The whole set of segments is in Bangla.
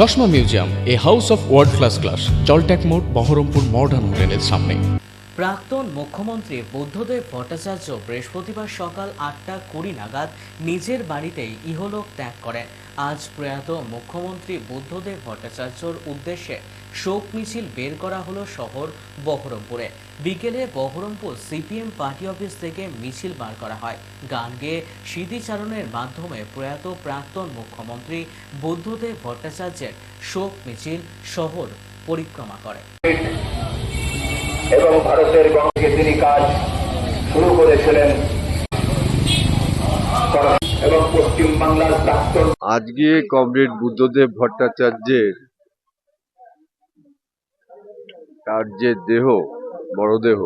চশমা museum, a house of world class class জলট্যাক মোড়, বহরমপুর মডার্ন হোটেলের সামনে। প্রাক্তন মুখ্যমন্ত্রী বুদ্ধদেব ভট্টাচার্য বৃহস্পতিবার সকাল আটটা কুড়ি নাগাদ নিজের বাড়িতেই ইহলোক ত্যাগ করেন। আজ প্রয়াত মুখ্যমন্ত্রী বুদ্ধদেব ভট্টাচার্যর উদ্দেশ্যে শোক মিছিল বের করা হলো শহর বহরমপুরে। বিকেলে বহরমপুর সিপিএম পার্টি অফিস থেকে মিছিল বার করা হয়। গান গেয়ে স্মৃতিচারণের মাধ্যমে প্রয়াত প্রাক্তন মুখ্যমন্ত্রী বুদ্ধদেব ভট্টাচার্যের শোক মিছিল শহর পরিক্রমা করে। এবং ভারতের গঙ্গে তিনি কাজ শুরু করেছিলেন। এবং পশ্চিম বাংলার প্রাক্তন আজকে কমরেড বুদ্ধদেব ভট্টাচার্যের তার যে দেহ বড়দেহ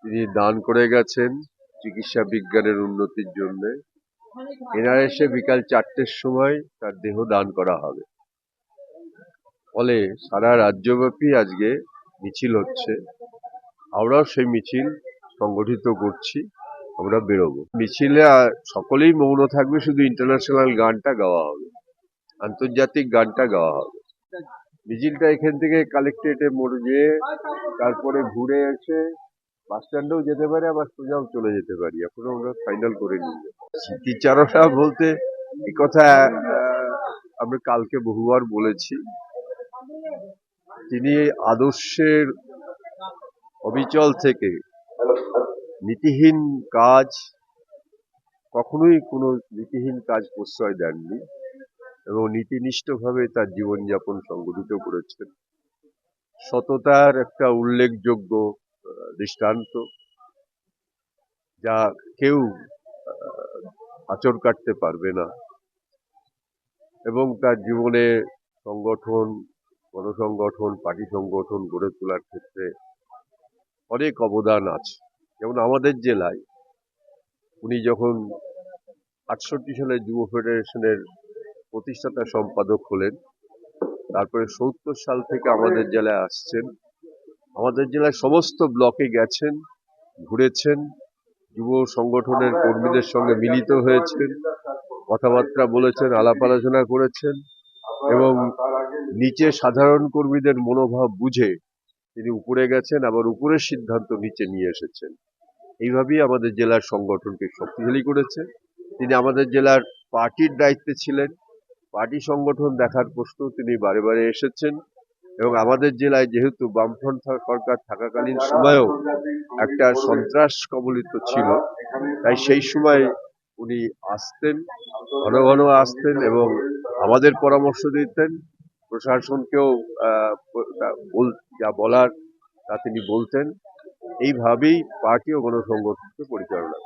তিনি দান করে গেছেন চিকিৎসা বিজ্ঞানের উন্নতির জন্য। এনআরএসে বিকাল চারটের সময় তার দেহ দান করা হবে। ফলে সারা রাজ্যব্যাপী আজকে মিছিল হচ্ছে। আমরাও সেই মিছিল সংগঠিত করছি, আমরা বেরোবো। মিছিলে সকলেই মৌন থাকবে, শুধু ইন্টারন্যাশনাল গানটা গাওয়া হবে। আন্তর্জাতিক গানটা গাওয়া হবে। মিছিলটা এখান থেকে কালেক্টেটে মোড় গিয়ে তারপরে ঘুরে এসে বাস স্ট্যান্ডেও যেতে পারে, আবার সোজাও চলে যেতে পারি। এখনও আমরা ফাইনাল করে নিই। স্মৃতিচারণা বলতে এই কথা আমরা কালকে বহুবার বলেছি। তিনি আদর্শের অবিচল থেকে নীতিহীন কাজ, কখনোই কোনো নীতিহীন কাজ প্রশ্রয় দেননি। এবং নীতিনিষ্ঠভাবে তার জীবনযাপন সংগঠিত করেছেন। সততার একটা উল্লেখযোগ্য দৃষ্টান্ত, যা কেউ আচর কাটতে পারবে না এবং তার জীবনে সংগঠন, গণসংগঠন, পার্টি সংগঠন গড়ে তোলার ক্ষেত্রে অনেক অবদান আছে। যেমন আমাদের জেলায় উনি যখন আটষট্টি সালে যুব ফেডারেশনের প্রতিষ্ঠাতা সম্পাদক হলেন। তারপরে সত্তর সাল থেকে আমাদের জেলায় আসছেন। আমাদের জেলায় সমস্ত ব্লকে গেছেন, ঘুরেছেন, যুব সংগঠনের কর্মীদের সঙ্গে মিলিত হয়েছেন, কথাবার্তা বলেছেন, আলাপ আলোচনা করেছেন এবং নিচে সাধারণ কর্মীদের মনোভাব বুঝে তিনি উপরে গেছেন, আবার উপরের সিদ্ধান্ত নিচে নিয়ে এসেছেন। এইভাবেই আমাদের জেলার সংগঠনকে শক্তিশালী করেছে। তিনি আমাদের জেলার পার্টির দায়িত্বে ছিলেন। পার্টি সংগঠন দেখার প্রশ্ন তিনি বারে বারে এসেছেন এবং আমাদের জেলায় যেহেতু বামফ্রন্ট সরকার থাকাকালীন সময়েও একটা সন্ত্রাস কবলিত ছিল, তাই সেই সময় উনি আসতেন, ঘন ঘন আসতেন এবং আমাদের পরামর্শ দিতেন। প্রশাসনকেও যা বলার তা তিনি বলতেন। এইভাবেই পার্টি ও গণসংগঠনকে পরিচালনা